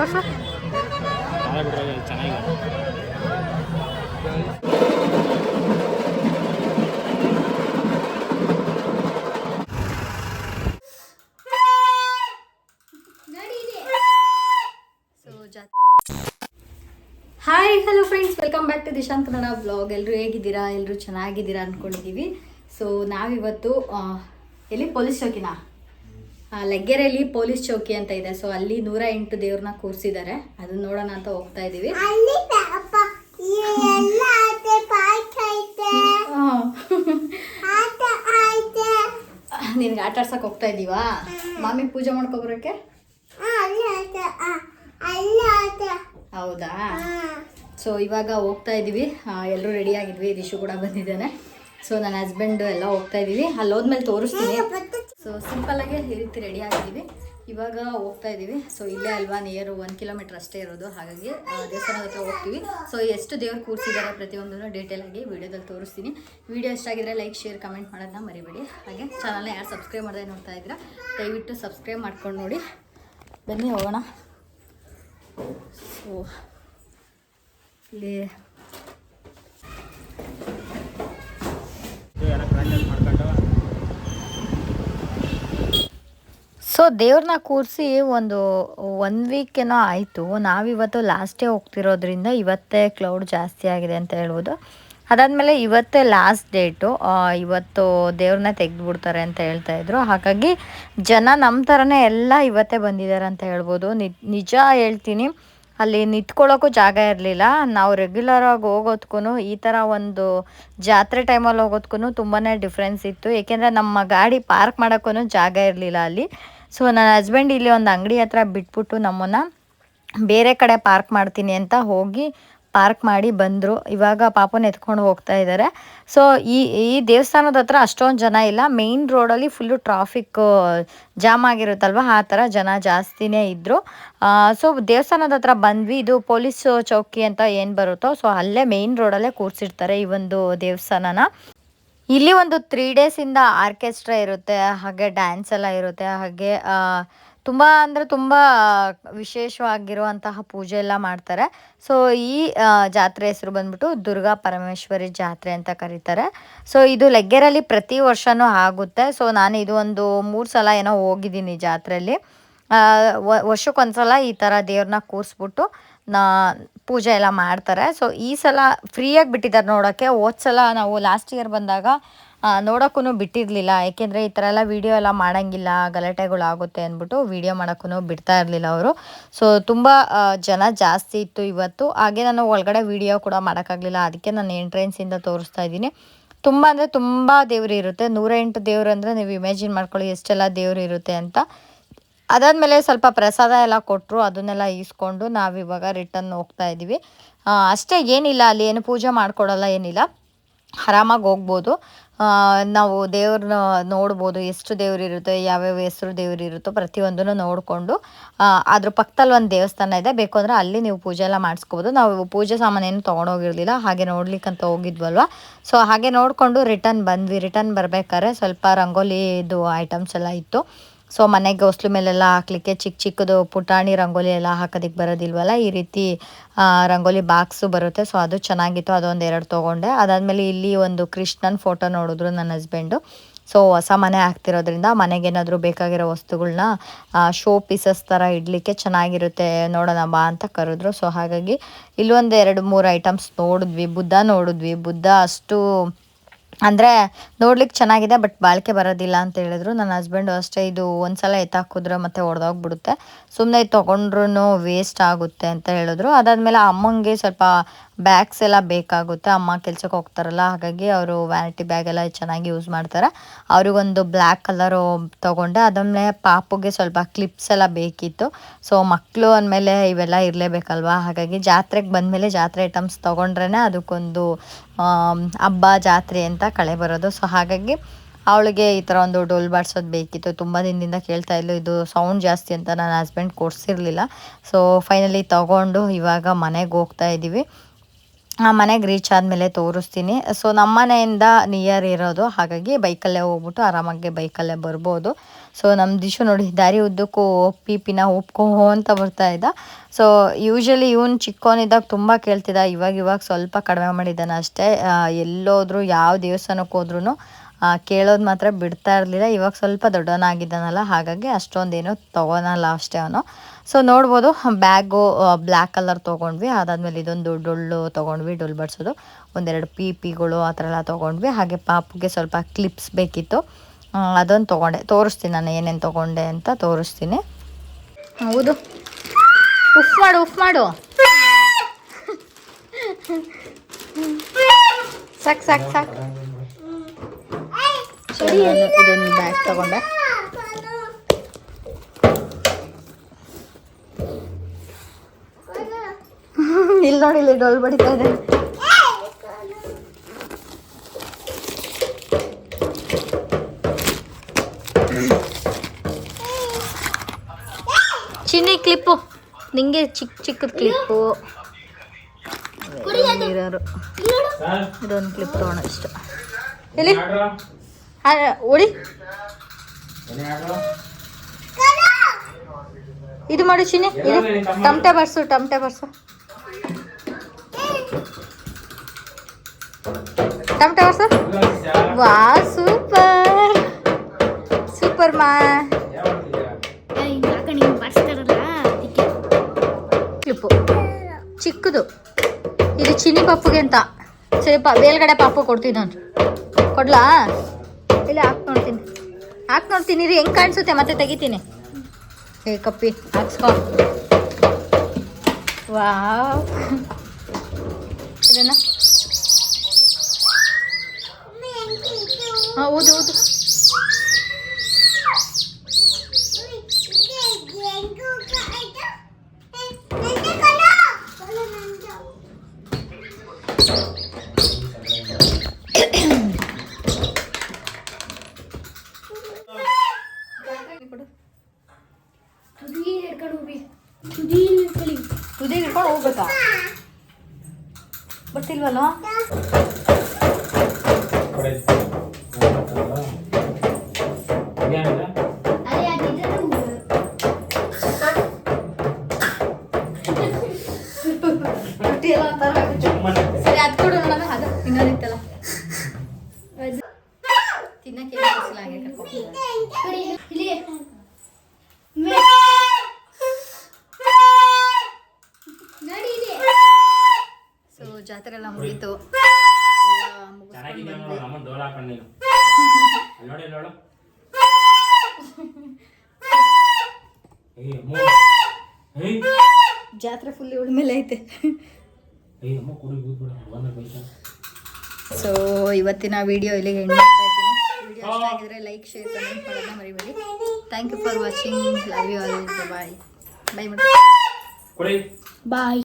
ತೋರ್ಸು hi hello friends welcome back to Dishant Kannada blog ಎಲ್ಲರೂ ಹೇಗಿದ್ದೀರಾ? ಎಲ್ಲರೂ ಚೆನ್ನಾಗಿದ್ದೀರಾ ಅಂದ್ಕೊಂಡಿದ್ದೀವಿ ಸೊ ನಾವಿವತ್ತು ಎಲ್ಲಿ? ಪೊಲೀಸ್ ಚೌಕಿನಾ? ಲೆಗ್ಗೆರೆಯಲ್ಲಿ ಪೊಲೀಸ್ ಚೌಕಿ ಅಂತ ಇದೆ. ಸೊ ಅಲ್ಲಿ ನೂರ ಎಂಟು ದೇವ್ರನ್ನ ಕೂರಿಸಿದ್ದಾರೆ. ಅದನ್ನ ನೋಡೋಣ ಅಂತ ಹೋಗ್ತಾ ಐತೆ. ನಿನ್ಗೆ ಆಟ ಆಡ್ಸಕ್ ಹೋಗ್ತಾ ಇದೀವಾ? ಮಾಮಿ ಪೂಜೆ ಮಾಡ್ಕೊಬರಕ್ಕೆ ಹೌದಾ. ಸೊ ಇವಾಗ ಹೋಗ್ತಾ ಇದ್ದೀವಿ ಎಲ್ಲರೂ ರೆಡಿ ಆಗಿದ್ವಿ. ದಿಶು ಕೂಡ ಬಂದಿದ್ದಾನೆ. ಸೊ ನನ್ನ ಹಸ್ಬೆಂಡ್ ಎಲ್ಲ ಹೋಗ್ತಾ ಇದ್ದೀವಿ. ಅಲ್ಲಿ ಹೋದ್ಮೇಲೆ ತೋರಿಸ್ತೀನಿ. ಸೊ ಸಿಂಪಲ್ಲಾಗೆ ಈ ರೀತಿ ರೆಡಿ ಆಗಿದ್ದೀವಿ. ಇವಾಗ ಹೋಗ್ತಾ ಇದ್ದೀವಿ. ಸೊ ಇಲ್ಲೇ ಅಲ್ವಾ ನಿಯರ್ ಒನ್ ಕಿಲೋಮೀಟರ್ ಅಷ್ಟೇ ಇರೋದು. ಹಾಗಾಗಿ ದೇವಸ್ಥಾನದ ಹತ್ರ ಹೋಗ್ತೀವಿ. ಸೊ ಎಷ್ಟು ದೇವ್ರು ಕೂರಿಸಿದ್ದಾರೆ ಪ್ರತಿಯೊಂದನ್ನು ಡೀಟೇಲ್ ಆಗಿ ವಿಡಿಯೋದಲ್ಲಿ ತೋರಿಸ್ತೀನಿ. ವಿಡಿಯೋ ಇಷ್ಟ ಆಗಿದ್ರೆ ಲೈಕ್ ಶೇರ್ ಕಮೆಂಟ್ ಮಾಡೋದನ್ನ ಮರಿಬೇಡಿ. ಹಾಗೆ ಚಾನಲ್ನ ಯಾರು ಸಬ್ಸ್ಕ್ರೈಬ್ ಮಾಡದೆ ನೋಡ್ತಾ ಇದ್ದೀರಾ ದಯವಿಟ್ಟು ಸಬ್ಸ್ಕ್ರೈಬ್ ಮಾಡ್ಕೊಂಡು ನೋಡಿ. ಬನ್ನಿ ಹೋಗೋಣ. ಸೊ ಇಲ್ಲಿ ಎಲ್ಲ ಪ್ರಾಕ್ಟೀಸ್ ಮಾಡ್ಕೊಂಡು ಸೊ ದೇವ್ರನ್ನ ಕೂರಿಸಿ ಒಂದು ಒನ್ ವೀಕ್ ಏನೋ ಆಯಿತು. ನಾವಿವತ್ತು ಲಾಸ್ಟ್ ಹೋಗ್ತಿರೋದ್ರಿಂದ ಇವತ್ತೇ ಕ್ಲೌಡ್ ಜಾಸ್ತಿ ಆಗಿದೆ ಅಂತ ಹೇಳ್ಬೋದು. ಅದಾದಮೇಲೆ ಇವತ್ತೇ ಲಾಸ್ಟ್ ಡೇಟು ಇವತ್ತು ದೇವ್ರನ್ನ ತೆಗೆದುಬಿಡ್ತಾರೆ ಅಂತ ಹೇಳ್ತಾ ಇದ್ರು. ಹಾಗಾಗಿ ಜನ ನಮ್ಮ ಥರನೇ ಎಲ್ಲ ಇವತ್ತೇ ಬಂದಿದ್ದಾರೆ ಅಂತ ಹೇಳ್ಬೋದು. ನಿಜ ಹೇಳ್ತೀನಿ, ಅಲ್ಲಿ ನಿಂತ್ಕೊಳ್ಳೋಕ್ಕೂ ಜಾಗ ಇರಲಿಲ್ಲ. ನಾವು ರೆಗ್ಯುಲರ್ ಆಗಿ ಹೋಗೋದ್ಕೂ ಈ ಥರ ಒಂದು ಜಾತ್ರೆ ಟೈಮಲ್ಲಿ ಹೋಗೋದ್ಕೂ ತುಂಬಾ ಡಿಫ್ರೆನ್ಸ್ ಇತ್ತು. ಏಕೆಂದರೆ ನಮ್ಮ ಗಾಡಿ ಪಾರ್ಕ್ ಮಾಡೋಕ್ಕೂ ಜಾಗ ಇರಲಿಲ್ಲ ಅಲ್ಲಿ. ಸೊ ನನ್ನ ಹಸ್ಬೆಂಡ್ ಇಲ್ಲಿ ಒಂದು ಅಂಗಡಿ ಹತ್ರ ಬಿಟ್ಬಿಟ್ಟು ನಮ್ಮನ್ನು ಬೇರೆ ಕಡೆ ಪಾರ್ಕ್ ಮಾಡ್ತೀನಿ ಅಂತ ಹೋಗಿ ಪಾರ್ಕ್ ಮಾಡಿ ಬಂದರು. ಇವಾಗ ಪಾಪನ ಎತ್ಕೊಂಡು ಹೋಗ್ತಾ ಇದ್ದಾರೆ ಸೊ ಈ ಈ ದೇವಸ್ಥಾನದ ಹತ್ರ ಅಷ್ಟೊಂದು ಜನ ಇಲ್ಲ. ಮೇಯ್ನ್ ರೋಡಲ್ಲಿ ಫುಲ್ಲು ಟ್ರಾಫಿಕ್ ಜಾಮ್ ಆಗಿರುತ್ತಲ್ವ? ಆ ಥರ ಜನ ಜಾಸ್ತಿನೇ ಇದ್ದರು ಸೊ ದೇವಸ್ಥಾನದ ಹತ್ರ ಬಂದ್ವಿ. ಇದು ಪೊಲೀಸ್ ಚೌಕಿ ಅಂತ ಏನು ಬರುತ್ತೋ ಸೊ ಅಲ್ಲೇ ಮೇಯ್ನ್ ರೋಡಲ್ಲೇ ಕೂರಿಸಿರ್ತಾರೆ ಈ ಒಂದು ದೇವಸ್ಥಾನನ. ಇಲ್ಲಿ ಒಂದು ತ್ರೀ ಡೇಸಿಂದ ಆರ್ಕೆಸ್ಟ್ರಾ ಇರುತ್ತೆ, ಹಾಗೆ ಡ್ಯಾನ್ಸ್ ಎಲ್ಲ ಇರುತ್ತೆ, ಹಾಗೆ ತುಂಬ ಅಂದರೆ ತುಂಬ ವಿಶೇಷವಾಗಿರುವಂತಹ ಪೂಜೆ ಎಲ್ಲ ಮಾಡ್ತಾರೆ. ಸೊ ಈ ಜಾತ್ರೆ ಹೆಸರು ಬಂದ್ಬಿಟ್ಟು ದುರ್ಗಾ ಪರಮೇಶ್ವರಿ ಜಾತ್ರೆ ಅಂತ ಕರೀತಾರೆ. ಸೊ ಇದು ಲೆಗ್ಗೆರಲ್ಲಿ ಪ್ರತಿ ವರ್ಷವೂ ಆಗುತ್ತೆ. ಸೊ ನಾನು ಇದು ಒಂದು ಮೂರು ಸಲ ಏನೋ ಹೋಗಿದ್ದೀನಿ ಜಾತ್ರೆಯಲ್ಲಿ. ವರ್ಷಕ್ಕೊಂದ್ಸಲ ಈ ಥರ ದೇವ್ರನ್ನ ಕೂರಿಸ್ಬಿಟ್ಟು ನಾ ಪೂಜೆ ಎಲ್ಲ ಮಾಡ್ತಾರೆ. ಸೊ ಈ ಸಲ ಫ್ರೀಯಾಗಿ ಬಿಟ್ಟಿದ್ದಾರೆ ನೋಡೋಕ್ಕೆ ಹೋದ ಸಲ ನಾವು ಲಾಸ್ಟ್ ಇಯರ್ ಬಂದಾಗ ನೋಡೋಕ್ಕೂ ಬಿಟ್ಟಿರಲಿಲ್ಲ. ಏಕೆಂದರೆ ಈ ಥರ ಎಲ್ಲ ವೀಡಿಯೋ ಎಲ್ಲ ಮಾಡೋಂಗಿಲ್ಲ. ಗಲಾಟೆಗಳಾಗುತ್ತೆ ಅಂದ್ಬಿಟ್ಟು ವೀಡಿಯೋ ಮಾಡೋಕ್ಕೂ ಬಿಡ್ತಾ ಇರಲಿಲ್ಲ ಅವರು. ಸೊ ತುಂಬ ಜನ ಜಾಸ್ತಿ ಇತ್ತು ಇವತ್ತು. ಹಾಗೆ ನಾನು ಒಳಗಡೆ ವೀಡಿಯೋ ಕೂಡ ಮಾಡೋಕ್ಕಾಗಲಿಲ್ಲ. ಅದಕ್ಕೆ ನಾನು ಎಂಟ್ರೆನ್ಸಿಂದ ತೋರಿಸ್ತಾ ಇದ್ದೀನಿ. ತುಂಬ ಅಂದರೆ ತುಂಬ ದೇವರು ಇರುತ್ತೆ. ನೂರ ಎಂಟು ದೇವರು ಅಂದರೆ ನೀವು ಇಮ್ಯಾಜಿನ್ ಮಾಡ್ಕೊಳ್ಳಿ ಎಷ್ಟೆಲ್ಲ ದೇವರು ಇರುತ್ತೆ ಅಂತ. ಅದಾದಮೇಲೆ ಸ್ವಲ್ಪ ಪ್ರಸಾದ ಎಲ್ಲ ಕೊಟ್ಟರು ಅದನ್ನೆಲ್ಲ ಈಸ್ಕೊಂಡು ನಾವಿವಾಗ ರಿಟರ್ನ್ ಹೋಗ್ತಾ ಇದ್ದೀವಿ ಅಷ್ಟೇ ಏನಿಲ್ಲ, ಅಲ್ಲಿ ಏನು ಪೂಜೆ ಮಾಡ್ಕೊಡಲ್ಲ, ಏನಿಲ್ಲ. ಆರಾಮಾಗಿ ಹೋಗ್ಬೋದು. ನಾವು ದೇವ್ರನ್ನ ನೋಡ್ಬೋದು, ಎಷ್ಟು ದೇವ್ರು ಇರುತ್ತೆ, ಯಾವ್ಯಾವ ಹೆಸರು ದೇವ್ರು ಇರುತ್ತೋ ಪ್ರತಿಯೊಂದನ್ನು ನೋಡಿಕೊಂಡು ಅದ್ರ ಪಕ್ಕದಲ್ಲಿ ಒಂದು ದೇವಸ್ಥಾನ ಇದೆ. ಬೇಕು ಅಂದರೆ ಅಲ್ಲಿ ನೀವು ಪೂಜೆ ಎಲ್ಲ ಮಾಡಿಸ್ಕೋಬೋದು. ನಾವು ಪೂಜೆ ಸಾಮಾನೇನು ತೊಗೊಂಡೋಗಿರಲಿಲ್ಲ, ಹಾಗೆ ನೋಡ್ಲಿಕ್ಕಂತ ಹೋಗಿದ್ವಲ್ವ. ಸೊ ಹಾಗೆ ನೋಡಿಕೊಂಡು ರಿಟರ್ನ್ ಬಂದ್ವಿ. ರಿಟರ್ನ್ ಬರ್ಬೇಕಾದ್ರೆ ಸ್ವಲ್ಪ ರಂಗೋಲಿದು ಐಟಮ್ಸ್ ಎಲ್ಲ ಇತ್ತು. ಸೊ ಮನೆಗೆ ಗೌಸ್ಲು ಮೇಲೆಲ್ಲ ಹಾಕ್ಲಿಕ್ಕೆ ಚಿಕ್ಕ ಚಿಕ್ಕದು ಪುಟಾಣಿ ರಂಗೋಲಿ ಎಲ್ಲ ಹಾಕೋದಕ್ಕೆ ಬರೋದಿಲ್ವಲ್ಲ? ಈ ರೀತಿ ರಂಗೋಲಿ ಬಾಕ್ಸು ಬರುತ್ತೆ. ಸೊ ಅದು ಚೆನ್ನಾಗಿತ್ತು. ಅದೊಂದು ಎರಡು ತೊಗೊಂಡೆ. ಅದಾದಮೇಲೆ ಇಲ್ಲಿ ಒಂದು ಕೃಷ್ಣನ್ ಫೋಟೋ ನೋಡಿದ್ರು ನನ್ನ ಹಸ್ಬೆಂಡು ಸೊ ಹೊಸ ಮನೆ ಆಗ್ತಿರೋದ್ರಿಂದ ಮನೆಗೇನಾದರೂ ಬೇಕಾಗಿರೋ ವಸ್ತುಗಳನ್ನ ಶೋ ಪೀಸಸ್ ಥರ ಇಡಲಿಕ್ಕೆ ಚೆನ್ನಾಗಿರುತ್ತೆ, ನೋಡೋಣ ಬಾ ಅಂತ ಕರೆದ್ರು. ಸೊ ಹಾಗಾಗಿ ಇಲ್ಲೊಂದು ಎರಡು ಮೂರು ಐಟಮ್ಸ್ ನೋಡಿದ್ವಿ. ಬುದ್ಧ ನೋಡಿದ್ವಿ. ಬುದ್ಧ ಅಷ್ಟು ಅಂದರೆ ನೋಡ್ಲಿಕ್ಕೆ ಚೆನ್ನಾಗಿದೆ, ಬಟ್ ಬಾಳಿಕೆ ಬರೋದಿಲ್ಲ ಅಂತ ಹೇಳಿದ್ರು. ನನ್ನ ಹಸ್ಬೆಂಡು ಅಷ್ಟೇ, ಇದು ಒಂದ್ಸಲ ಎತ್ತಾಕಿದ್ರೆ ಮತ್ತೆ ಒಡೆದೋಗ್ಬಿಡುತ್ತೆ. ಸುಮ್ಮನೆ ತೊಗೊಂಡ್ರು ವೇಸ್ಟ್ ಆಗುತ್ತೆ ಅಂತ ಹೇಳಿದ್ರು. ಅದಾದಮೇಲೆ ಅಮ್ಮಂಗೆ ಸ್ವಲ್ಪ ಬ್ಯಾಗ್ಸ್ ಎಲ್ಲ ಬೇಕಾಗುತ್ತೆ. ಅಮ್ಮ ಕೆಲ್ಸಕ್ಕೆ ಹೋಗ್ತಾರಲ್ಲ, ಹಾಗಾಗಿ ಅವರು ವ್ಯಾನಿಟಿ ಬ್ಯಾಗ್ ಎಲ್ಲ ಚೆನ್ನಾಗಿ ಯೂಸ್ ಮಾಡ್ತಾರೆ. ಅವ್ರಿಗೊಂದು ಬ್ಲ್ಯಾಕ್ ಕಲರು ತೊಗೊಂಡೆ ಅದನ್ನೇ ಪಾಪುಗೆ ಸ್ವಲ್ಪ ಕ್ಲಿಪ್ಸ್ ಎಲ್ಲ ಬೇಕಿತ್ತು. ಸೊ ಮಕ್ಕಳು ಅಂದಮೇಲೆ ಇವೆಲ್ಲ ಇರಲೇಬೇಕಲ್ವಾ? ಹಾಗಾಗಿ ಜಾತ್ರೆಗೆ ಬಂದಮೇಲೆ ಜಾತ್ರೆ ಐಟಮ್ಸ್ ತೊಗೊಂಡ್ರೇ ಅದಕ್ಕೊಂದು ಹಬ್ಬ, ಜಾತ್ರೆ ಅಂತ ಕಳೆ ಬರೋದು. ಸೊ ಹಾಗಾಗಿ ಅವಳಿಗೆ ಈ ಥರ ಒಂದು ಡೋಲ್ ಬಾಡ್ಸೋದು ಬೇಕಿತ್ತು. ತುಂಬ ದಿನದಿಂದ ಕೇಳ್ತಾ ಇದ್ಲು, ಇದು ಸೌಂಡ್ ಜಾಸ್ತಿ ಅಂತ ನನ್ನ ಹಸ್ಬೆಂಡ್ ಕೊಡಿಸಿರ್ಲಿಲ್ಲ. ಸೊ ಫೈನಲಿ ತಗೊಂಡು ಇವಾಗ ಮನೆಗೆ ಹೋಗ್ತಾ ಇದ್ದೀವಿ ಆ ಮನೆಗೆ ರೀಚ್ ಆದಮೇಲೆ ತೋರಿಸ್ತೀನಿ. ಸೊ ನಮ್ಮ ಮನೆಯಿಂದ ನಿಯರ್ ಇರೋದು, ಹಾಗಾಗಿ ಬೈಕಲ್ಲೇ ಹೋಗ್ಬಿಟ್ಟು ಆರಾಮಾಗಿ ಬೈಕಲ್ಲೇ ಬರ್ಬೋದು. ಸೊ ನಮ್ಮ ದಿಶು ನೋಡಿ, ದಾರಿ ಉದ್ದಕ್ಕೂ ಪೀಪಿನ ಒಪ್ಕೋ ಅಂತ ಬರ್ತಾ ಇದ್ದ. ಸೊ ಯೂಶಲಿ ಇವನು ಚಿಕ್ಕವನಿದ್ದಾಗ ತುಂಬ ಕೇಳ್ತಿದ್ದ. ಇವಾಗ ಇವಾಗ ಸ್ವಲ್ಪ ಕಡಿಮೆ ಮಾಡಿದ್ದಾನೆ ಅಷ್ಟೇ. ಎಲ್ಲೋದ್ರು, ಯಾವ ದೇವಸ್ಥಾನಕ್ಕೆ ಹೋದ್ರೂ ಕೇಳೋದು ಮಾತ್ರ ಬಿಡ್ತಾ ಇರಲಿಲ್ಲ. ಇವಾಗ ಸ್ವಲ್ಪ ದೊಡ್ಡವನಾಗಿದ್ದಾನಲ್ಲ ಹಾಗಾಗಿ ಅಷ್ಟೊಂದೇನು ತೊಗೊಳಲ್ಲ ಅಷ್ಟೇ ಅವನು. ಸೊ ನೋಡ್ಬೋದು ಬ್ಯಾಗು ಬ್ಲ್ಯಾಕ್ ಕಲರ್ ತೊಗೊಂಡ್ವಿ. ಅದಾದಮೇಲೆ ಇದೊಂದು ಡೊಳ್ಳು ತೊಗೊಂಡ್ವಿ ಡೊಳ್ಳು ಬಡಿಸೋದು. ಒಂದೆರಡು ಪಿ ಪಿಗಳು ಆ ಥರ ಎಲ್ಲ ತೊಗೊಂಡ್ವಿ. ಹಾಗೆ ಪಾಪುಗೆ ಸ್ವಲ್ಪ ಕ್ಲಿಪ್ಸ್ ಬೇಕಿತ್ತು. ಅದೊಂದು ತೊಗೊಂಡೆ. ತೋರಿಸ್ತೀನಿ ನಾನು ಏನೇನು ತೊಗೊಂಡೆ ಅಂತ ತೋರಿಸ್ತೀನಿ. ಹೌದು. ಉಫ್ ಮಾಡು ಉಫ್ ಮಾಡು. ಸಾಕು ಸಾಕು ಸಾಕು. ನಾನು ಇದೊಂದು ಬ್ಯಾಗ್ ತಗೊಂಡೆ. ಇಲ್ಲಿ ನೋಡಿ ಇಲ್ಲಿ ಡೊಲ್ ಬಡಿತಾ ಇದೆ. ಚಿನ್ನಿ ಕ್ಲಿಪ್ಪು. ನಿಂಗೆ ಚಿಕ್ಕ ಚಿಕ್ಕದ ಕ್ಲಿಪ್ಪು ಇರೋರು. ಇದೊಂದು ಕ್ಲಿಪ್ ತೊಗೊಳ ಇಷ್ಟ. ಎಲ್ಲಿ? ಆರ್ಡ್ರು ಇದು ಮಾಡು ಚಿನ್ನಿ ಇದು ಟಮಟೆ ಬರ್ಸು ಟಮಟೆ ಬರ್ಸು. ಟಮಟೆ ಬರ್ಸು? ವಾ ಸೂಪರ್. ಸೂಪರ್ ಮಾ. ಕ್ಲಿಪ್ಪು ಚಿಕ್ಕದು. ಇದು ಚಿನ್ನಿ ಪಪ್ಪುಗೆ ಅಂತ. ಸರಿ ಪ ಮೇಲ್ಗಡೆ ಪಾಪು ಕೊಡ್ತೀನಿ ನಾನು ಕೊಡ್ಲಾ? ಹಾಕ್ ನೋಡ್ತೀನಿ ರೀ ಹೆಂಗೆ ಕಾಣಿಸುತ್ತೆ ಮತ್ತೆ ತೆಗಿತೀನಿ. ಏ ಕಪ್ಪಿ ಹಾಕ್ಸ್ಕೊ. ವಾವ್. ಇದನ್ನ? ಹೌದು ಹೌದು ತುದಿ ಹಿಡ್ಕೊಂಡು ಹೋಗ್ಬೇಕಾ ಬರ್ತಿಲ್ವಲ್ಲ ಕೊಡಿ. ಇದೇನಿದೆ? ರೊಟ್ಟಿ ಎಲ್ಲ ಒಂಥರ ಆಗುತ್ತೆ. ಸುಮ್ಮನೆ. ಸರಿ ಅದು ಕೊಡು ನೋಡೋಣ ಅದು ಇನ್ನೊಂದಿತ್ತಲ್ಲ ಏಯ್ ಎಲ್ಲ ಏಯ್ ಜಾತ್ರೆ ಫುಲ್ ಮೇಲೆ ಐತೆ. ಸೊ ಇವತ್ತಿನ ವಿಡಿಯೋ ಇಲ್ಲಿಗೆ ಎಂಡ್ ಮಾಡ್ತಾ ಇದ್ದೀನಿ. ವಿಡಿಯೋ ಇಷ್ಟ ಆಗಿದ್ರೆ ಲೈಕ್ ಶೇರ್ ಕಮೆಂಟ್ ಮಾಡೋದನ್ನ ಮರಿಬೇಡಿ. Thank you for watching love you all bye bye bye